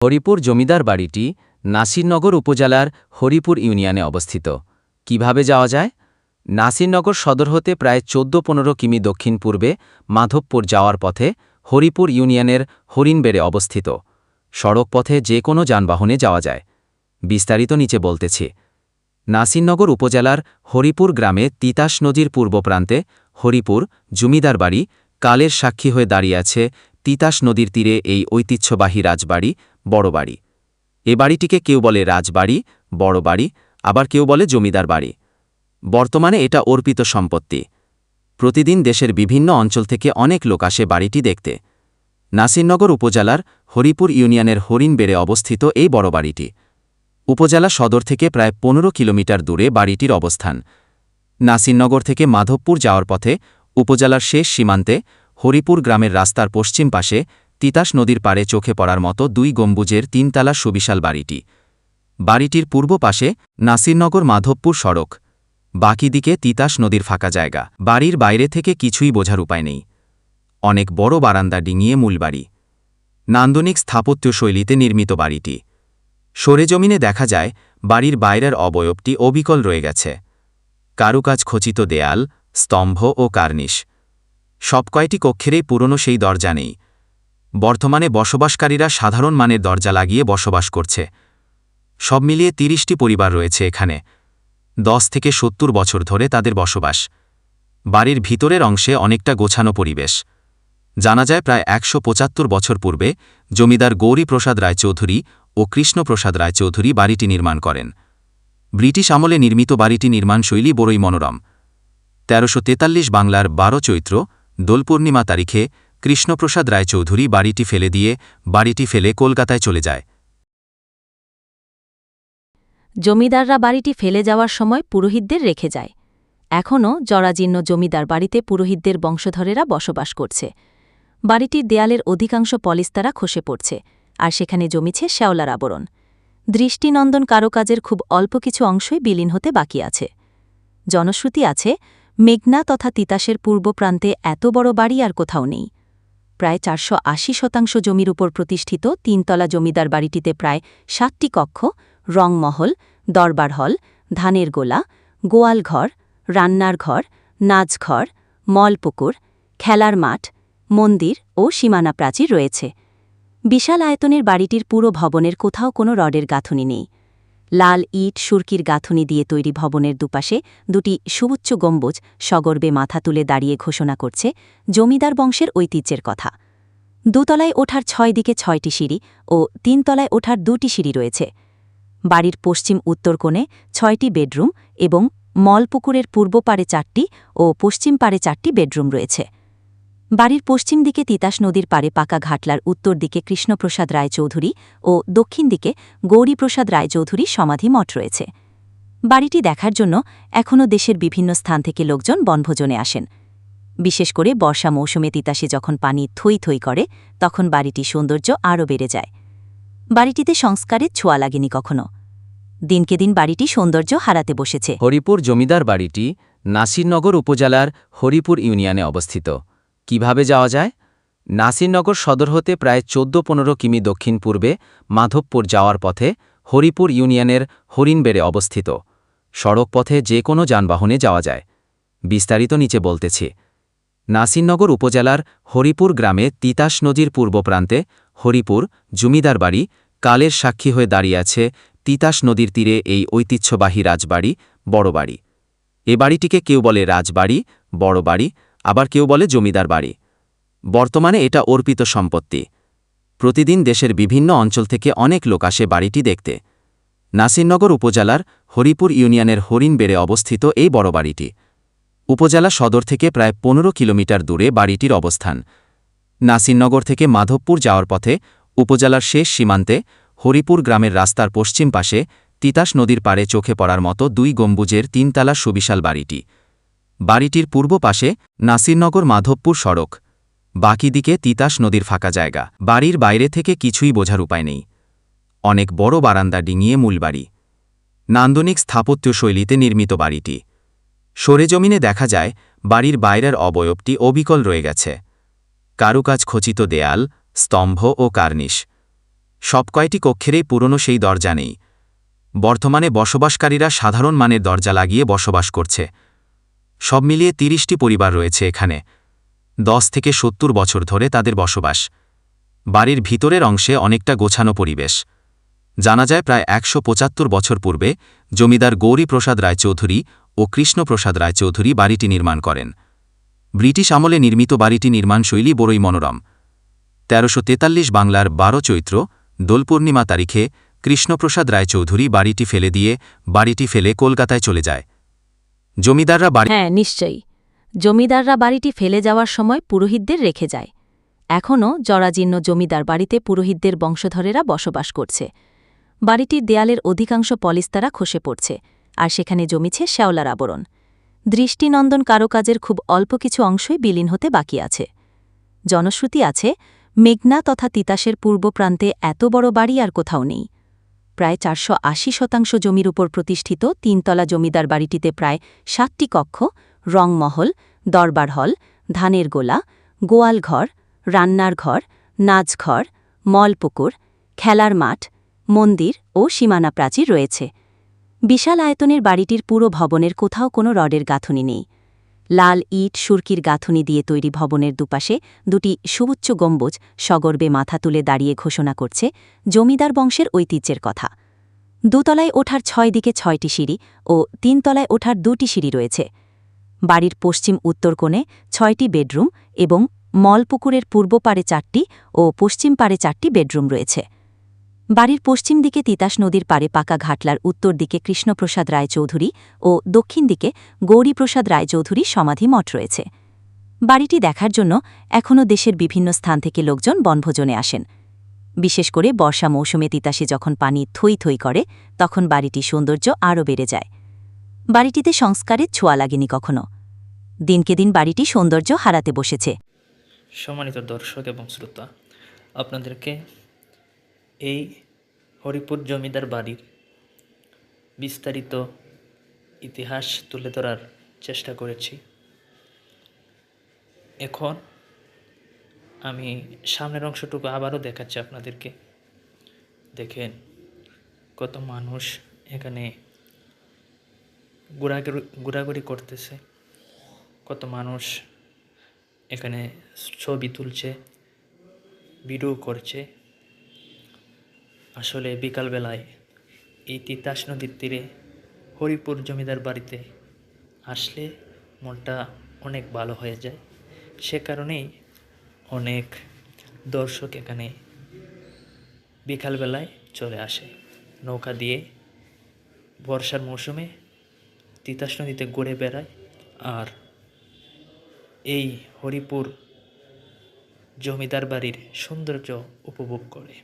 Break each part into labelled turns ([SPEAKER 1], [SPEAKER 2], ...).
[SPEAKER 1] হরিপুর জমিদার বাড়িটি নাসিরনগর উপজেলার হরিপুর ইউনিয়নে অবস্থিত। কীভাবে যাওয়া যায়? নাসিরনগর সদর হতে প্রায় চোদ্দ পনেরো কিমি দক্ষিণ পূর্বে মাধবপুর যাওয়ার পথে হরিপুর ইউনিয়নের হরিণবেড়ে অবস্থিত। সড়ক পথে যে কোনো যানবাহনে যাওয়া যায়। বিস্তারিত নিচে বলতেছি। নাসিরনগর উপজেলার হরিপুর গ্রামে তিতাস নদীর পূর্ব প্রান্তে হরিপুর জমিদার বাড়ি কালের সাক্ষী হয়ে দাঁড়িয়ে আছে তিতাস নদীর তীরে এই ঐতিহ্যবাহী রাজবাড়ি বড় বাড়ি। এ বাড়িটিকে কেউ বলে রাজবাড়ি, বড় বাড়ি, আবার কেউ বলে জমিদার বাড়ি। বর্তমানে এটা অর্পিত সম্পত্তি। প্রতিদিন দেশের বিভিন্ন অঞ্চল থেকে অনেক লোক আসে বাড়িটি দেখতে। নাসিরনগর উপজেলার হরিপুর ইউনিয়নের হরিণবেড়ে অবস্থিত এই বড় বাড়িটি। উপজেলা সদর থেকে প্রায় পনেরো কিলোমিটার দূরে বাড়িটির অবস্থান। নাসিরনগর থেকে মাধবপুর যাওয়ার পথে উপজেলার শেষ সীমান্তে হরিপুর গ্রামের রাস্তার পশ্চিম পাশে তিতাস নদীর পাড়ে চোখে পড়ার মতো দুই গম্বুজের তিনতলা সুবিশাল বাড়িটি। বাড়িটির পূর্ব পাশে নাসিরনগর মাধবপুর সড়ক, বাকি দিকে তিতাস নদীর ফাঁকা জায়গা। বাড়ির বাইরে থেকে কিছুই বোঝার উপায় নেই। অনেক বড় বারান্দা ডিঙিয়ে মূল বাড়ি। নান্দনিক স্থাপত্য শৈলীতে নির্মিত বাড়িটি। সরেজমিনে দেখা যায়, বাড়ির বাইরের অবয়বটি অবিকল রয়ে গেছে। কারুকাজ খচিত দেয়াল, স্তম্ভ ও কার্নিশ। সব কয়টি কক্ষেরই পুরনো সেই দরজা নেই। বর্তমানে বসবাসকারীরা সাধারণ মানের দরজা লাগিয়ে বসবাস করছে। সব মিলিয়ে তিরিশটি পরিবার রয়েছে এখানে। দশ থেকে সত্তর বছর ধরে তাদের বসবাস। বাড়ির ভিতরের অংশে অনেকটা গোছানো পরিবেশ। জানা যায় প্রায় একশো পঁচাত্তর বছর পূর্বে জমিদার গৌরীপ্রসাদ রায়চৌধুরী ও কৃষ্ণপ্রসাদ রায়চৌধুরী বাড়িটি নির্মাণ করেন। ব্রিটিশ আমলে নির্মিত বাড়িটি নির্মাণ শৈলী বড়ই মনোরম। তেরোশো বাংলার বারো চৈত্র দোল পূর্ণিমা তারিখে কৃষ্ণপ্রসাদ রায়চৌধুরী বাড়িটি ফেলে দিয়ে বাড়িটি ফেলে কলকাতায় চলে যায়।
[SPEAKER 2] জমিদাররা বাড়িটি ফেলে যাওয়ার সময় পুরোহিতদের রেখে যায়। এখনও জরাজীর্ণ জমিদার বাড়িতে পুরোহিতদের বংশধরেরা বসবাস করছে। বাড়িটির দেয়ালের অধিকাংশ পলিস্তারা খসে পড়ছে, আর সেখানে জমিছে শ্যাওলার আবরণ। দৃষ্টিনন্দন কারুকাজের খুব অল্প কিছু অংশই বিলীন হতে বাকি আছে। জনশ্রুতি আছে, মেঘনা তথা তিতাসের পূর্ব প্রান্তে এত বড় বাড়ি আর কোথাও নেই। প্রায় চারশো আশি শতাংশ জমির উপর প্রতিষ্ঠিত তিনতলা জমিদার বাড়িটিতে প্রায় সাতটি কক্ষ রংমহল দরবার হল, ধানের গোলা, গোয়াল ঘর, রান্নার ঘর নাচঘর মলপুকুর খেলার মাঠ, মন্দির ও সীমানা প্রাচীর রয়েছে। বিশাল আয়তনের বাড়িটির পুরো ভবনের কোথাও কোনো রডের গাঁথুনি নেই। লাল ইট সুরকির গাঁথুনি দিয়ে তৈরি ভবনের দুপাশে দুটি সুউচ্চ গম্বুজ সগর্বে মাথা তুলে দাঁড়িয়ে ঘোষণা করছে জমিদার বংশের ঐতিহ্যের কথা। দুতলায় ওঠার ছয় দিকে ছয়টি সিঁড়ি ও তিনতলায় ওঠার দুটি সিঁড়ি রয়েছে। বাড়ির পশ্চিম উত্তর কোণে ছয়টি বেডরুম এবং মলপুকুরের পূর্ব পারে চারটি ও পশ্চিম পারে চারটি বেডরুম রয়েছে। বাড়ির পশ্চিম দিকে তিতাস নদীর পারে পাকা ঘাটলার উত্তর দিকে কৃষ্ণপ্রসাদ রায়চৌধুরী ও দক্ষিণ দিকে গৌরীপ্রসাদ রায়চৌধুরী সমাধি মঠ রয়েছে। বাড়িটি দেখার জন্য এখনও দেশের বিভিন্ন স্থান থেকে লোকজন বনভোজনে আসেন। বিশেষ করে বর্ষা মৌসুমে তিতাসে যখন পানি থই থই করে, তখন বাড়িটির সৌন্দর্য আরও বেড়ে যায়। বাড়িটিতে সংস্কারের ছোঁয়া লাগেনি কখনো। দিনকে দিন বাড়িটি সৌন্দর্য হারাতে বসেছে।
[SPEAKER 1] হরিপুর জমিদার বাড়িটি নাসিরনগর উপজেলার হরিপুর ইউনিয়নে অবস্থিত। কীভাবে যাওয়া যায়? নাসিরনগর সদর হতে প্রায় চোদ্দ পনেরো কিমি দক্ষিণ পূর্বে মাধবপুর যাওয়ার পথে হরিপুর ইউনিয়নের হরিণবেড়ে অবস্থিত। সড়ক পথে যে কোনো যানবাহনে যাওয়া যায়। বিস্তারিত নিচে বলতেছি। নাসিরনগর উপজেলার হরিপুর গ্রামে তিতাস নদীর পূর্ব প্রান্তে হরিপুর, জমিদার বাড়ি, কালের সাক্ষী হয়ে দাঁড়িয়ে আছে তিতাস নদীর তীরে এই ঐতিহ্যবাহী রাজবাড়ি বড় বাড়ি এ বাড়িটিকে কেউ বলে রাজবাড়ি বড় বাড়ি আবার কেউ বলে জমিদার বাড়ি। বর্তমানে এটা অর্পিত সম্পত্তি। প্রতিদিন দেশের বিভিন্ন অঞ্চল থেকে অনেক লোক আসে বাড়িটি দেখতে। নাসিরনগর উপজেলার হরিপুর ইউনিয়নের হরিণবেড়ে অবস্থিত এই বড় বাড়িটি। উপজেলা সদর থেকে প্রায় পনেরো কিলোমিটার দূরে বাড়িটির অবস্থান। নাসিরনগর থেকে মাধবপুর যাওয়ার পথে উপজেলার শেষ সীমান্তে হরিপুর গ্রামের রাস্তার পশ্চিম পাশে তিতাস নদীর পাড়ে চোখে পড়ার মতো দুই গম্বুজের তিনতলা সুবিশাল বাড়িটি। বাড়িটির পূর্ব পাশে নাসিরনগর মাধবপুর সড়ক। বাকি দিকে তিতাস নদীর ফাঁকা জায়গা। বাড়ির বাইরে থেকে কিছুই বোঝার উপায় নেই। অনেক বড় বারান্দা ডিঙিয়ে মূল বাড়ি। নান্দনিক স্থাপত্য শৈলীতে নির্মিত বাড়িটি। সরেজমিনে দেখা যায়, বাড়ির বাইরের অবয়বটি অবিকল রয়ে গেছে। কারুকাজ খচিত দেয়াল, স্তম্ভ ও কার্নিশ। সব কয়টি কক্ষেরই পুরনো সেই দরজা নেই। বর্তমানে বসবাসকারীরা সাধারণ মানের দরজা লাগিয়ে বসবাস করছে। সব মিলিয়ে তিরিশটি পরিবার রয়েছে এখানে। দশ থেকে সত্তর বছর ধরে তাদের বসবাস। বাড়ির ভিতরের অংশে অনেকটা গোছানো পরিবেশ। জানা যায় প্রায় একশো পঁচাত্তর বছর পূর্বে জমিদার গৌরীপ্রসাদ রায়চৌধুরী ও কৃষ্ণপ্রসাদ রায়চৌধুরী বাড়িটি নির্মাণ করেন। ব্রিটিশ আমলে নির্মিত বাড়িটি নির্মাণশৈলী বড়ই মনোরম। তেরোশো তেতাল্লিশ বাংলার বারো চৈত্র, দোল পূর্ণিমা তারিখে কৃষ্ণপ্রসাদ রায়চৌধুরী বাড়িটি ফেলে দিয়ে বাড়িটি ফেলে কলকাতায় চলে যায়। জমিদাররা বাড়ি
[SPEAKER 2] হ্যাঁ নিশ্চয়ই। জমিদাররা বাড়িটি ফেলে যাওয়ার সময় পুরোহিতদের রেখে যায়। এখনও জরাজীর্ণ জমিদার বাড়িতে পুরোহিতদের বংশধরেরা বসবাস করছে। বাড়িটির দেয়ালের অধিকাংশ পলিস্তারা খসে পড়ছে, আর সেখানে জমিছে শ্যাওলার আবরণ। দৃষ্টিনন্দন কারুকাজের খুব অল্প কিছু অংশই বিলীন হতে বাকি আছে। জনশ্রুতি আছে, মেঘনা তথা তিতাসের পূর্ব প্রান্তে এত বড় বাড়ি আর কোথাও নেই। প্রায় চারশো আশি শতাংশ জমির উপর প্রতিষ্ঠিত তিনতলা জমিদার বাড়িটিতে প্রায় সাতটি কক্ষ রংমহল দরবার হল, ধানের গোলা, গোয়াল ঘর, রান্নার ঘর নাচঘর মলপুকুর খেলার মাঠ, মন্দির ও সীমানা প্রাচীর রয়েছে। বিশাল আয়তনের বাড়িটির পুরো ভবনের কোথাও কোনো রডের গাঁথনি নেই। লাল ইট সুরকির গাঁথনি দিয়ে তৈরি ভবনের দুপাশে দুটি সুউচ্চ গম্বুজ সগর্বে মাথা তুলে দাঁড়িয়ে ঘোষণা করছে জমিদার বংশের ঐতিহ্যের কথা। দুতলায় ওঠার ছয় দিকে ছয়টি সিঁড়ি ও তিনতলায় ওঠার দুটি সিঁড়ি রয়েছে। বাড়ির পশ্চিম উত্তর কোণে ছয়টি বেডরুম এবং মলপুকুরের পূর্ব পারে চারটি ও পশ্চিম পারে চারটি বেডরুম রয়েছে। বাড়ির পশ্চিম দিকে তিতাস নদীর পারে পাকা ঘাটলার উত্তর দিকে কৃষ্ণপ্রসাদ রায়চৌধুরী ও দক্ষিণ দিকে গৌরীপ্রসাদ রায়চৌধুরী সমাধি মঠ রয়েছে। বাড়িটি দেখার জন্য এখনও দেশের বিভিন্ন স্থান থেকে লোকজন বনভোজনে আসেন। বিশেষ করে বর্ষা মৌসুমে তিতাসে যখন পানি থই থই করে, তখন বাড়িটির সৌন্দর্য আরও বেড়ে যায়। বাড়িটিতে সংস্কারের ছোঁয়া লাগেনি কখনো। দিনকে দিন বাড়িটি সৌন্দর্য হারাতে বসেছে।
[SPEAKER 3] সম্মানিত দর্শক এবং শ্রোতা, আপনাদেরকে এই হরিপুর জমিদার বাড়ির বিস্তারিত ইতিহাস তুলে ধরার চেষ্টা করেছি। এখন আমি সামনের অংশটুকু আবারও দেখাচ্ছি আপনাদেরকে। দেখেন কত মানুষ এখানে ঘোরাঘুরি ঘোরাঘুরি করতেছে। কত মানুষ এখানে ছবি তুলছে ভিডিও করছে। আসলে বিকালবেলায় এই তিতাস নদীর তীরে হরিপুর জমিদার বাড়িতে আসলে মনটা অনেক ভালো হয়ে যায়। সে কারণেই অনেক দর্শক এখানে বিকালবেলায় চলে আসে। নৌকা দিয়ে বর্ষার মৌসুমে তিতাস নদীতে ঘুরে বেড়ায় আর এই হরিপুর জমিদার বাড়ির সৌন্দর্য উপভোগ করে।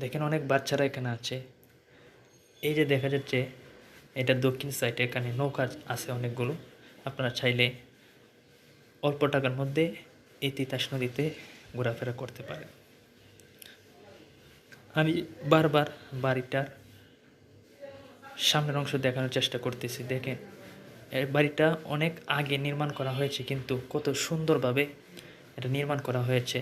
[SPEAKER 3] দেখেন অনেক বাচ্চারা এখানে আছে। এই যে দেখা যাচ্ছে, এটা দক্ষিণ সাইডে এখানে নৌকা আছে অনেকগুলো। আপনারা চাইলে অল্প টাকার মধ্যে এই তিতাস নদীতে ঘোরাফেরা করতে পারেন। আমি বারবার বাড়িটার সামনের অংশ দেখানোর চেষ্টা করতেছি। দেখেন এই বাড়িটা অনেক আগে নির্মাণ করা হয়েছে, কিন্তু কত সুন্দরভাবে এটা নির্মাণ করা হয়েছে।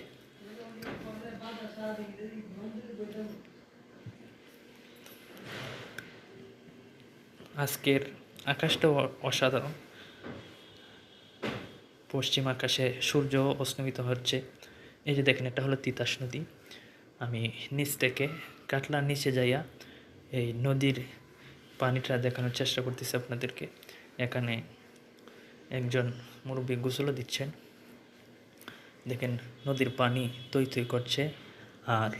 [SPEAKER 3] আজকের আকাশটাও অসাধারণ। পশ্চিম আকাশে সূর্য অস্তমিত হচ্ছে। এই যে দেখেন, এটা হলো তিতাস নদী। আমি নিচ থেকে কাটলার নিচে যাইয়া এই নদীর পানিটা দেখানোর চেষ্টা করতেছি আপনাদেরকে। এখানে একজন মুরব্বী গোসলও দিচ্ছেন। দেখেন, নদীর পানি তৈ তৈ করছে আর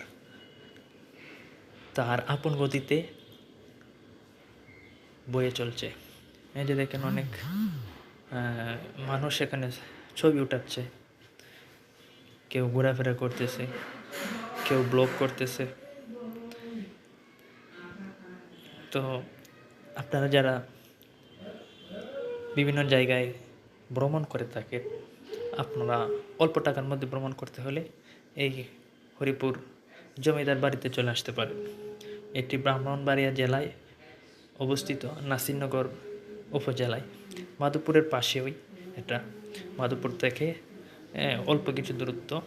[SPEAKER 3] তার আপন গতিতে বয়ে চলছে। এই যে দেখেন অনেক মানুষ এখানে ছবি উঠাচ্ছে। কেউ ঘোরাফেরা করতেছে, কেউ ব্লগ করতেছে। তো আপনারা যারা বিভিন্ন জায়গায় ভ্রমণ করে থাকে আপনারা অল্প টাকার মধ্যে ভ্রমণ করতে হলে এই হরিপুর জমিদার বাড়িতে চলে আসতে পারেন। এটি ব্রাহ্মণবাড়িয়া জেলায় অবস্থিত নাসিরনগর উপজেলায়। মাধবপুরের পাশেই এটা মাধবপুর থেকে অল্প কিছু দূরত্ব।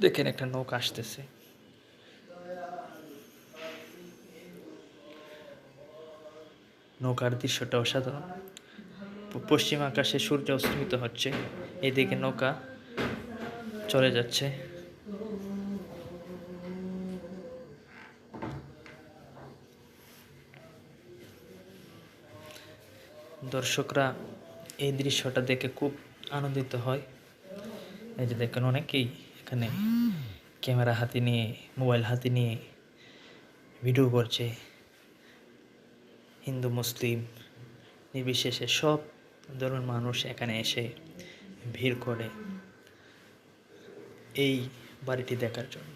[SPEAKER 3] দেখেন একটা নৌকা আসতেছে। নৌকার দৃশ্যটা অসাধারণ। পশ্চিম আকাশে সূর্য অস্তমিত হচ্ছে। এদিকে নৌকা চলে যাচ্ছে। দর্শকরা এই দৃশ্যটা দেখে খুব আনন্দিত হয়। এই যে দেখেন অনেকেই এখানে ক্যামেরা হাতে নিয়ে, মোবাইল হাতে নিয়ে ভিডিও করছে। হিন্দু, মুসলিম, নির্বিশেষে সব ধরনের মানুষ এখানে এসে ভিড় করে এই বাড়িটি দেখার জন্য।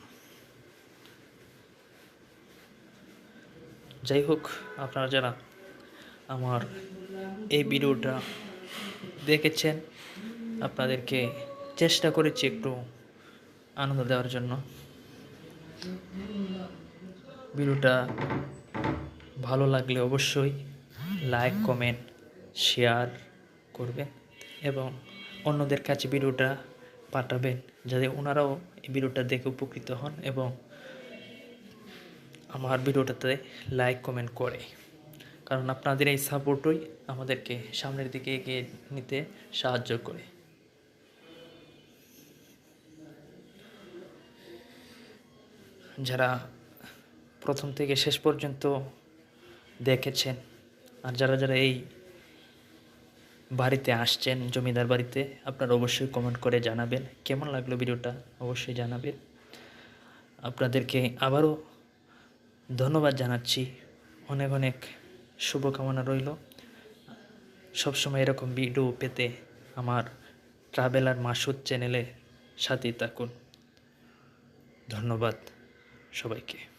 [SPEAKER 3] যাই হোক, আপনারা যারা আমার এই ভিডিওটা দেখেছেন? আপনাদেরকে চেষ্টা করেছি একটু আনন্দ দেওয়ার জন্য। ভিডিওটা ভালো লাগলে অবশ্যই লাইক, কমেন্ট, শেয়ার করবেন এবং অন্যদের কাছে ভিডিওটা পাঠাবেন যাতে ওনারাও এই ভিডিওটা দেখে উপকৃত হন এবং আমার ভিডিওটাতে লাইক, কমেন্ট করে। কারণ আপনাদের এই সাপোর্টই আমাদেরকে সামনের দিকে এগিয়ে নিতে সাহায্য করে। যারা প্রথম থেকে শেষ পর্যন্ত দেখেছেন আর যারা যারা এই বাড়িতে আসছেন, জমিদার বাড়িতে, আপনারা অবশ্যই কমেন্ট করে জানাবেন। কেমন লাগল ভিডিওটা? অবশ্যই জানাবেন। আপনাদেরকে আবারও ধন্যবাদ জানাচ্ছি। অনেক অনেক শুভকামনা রইল। সবসময় এরকম ভিডিও পেতে আমার ট্রাভেলার মাসুদ চ্যানেলে সাথেই থাকুন। ধন্যবাদ সবাইকে।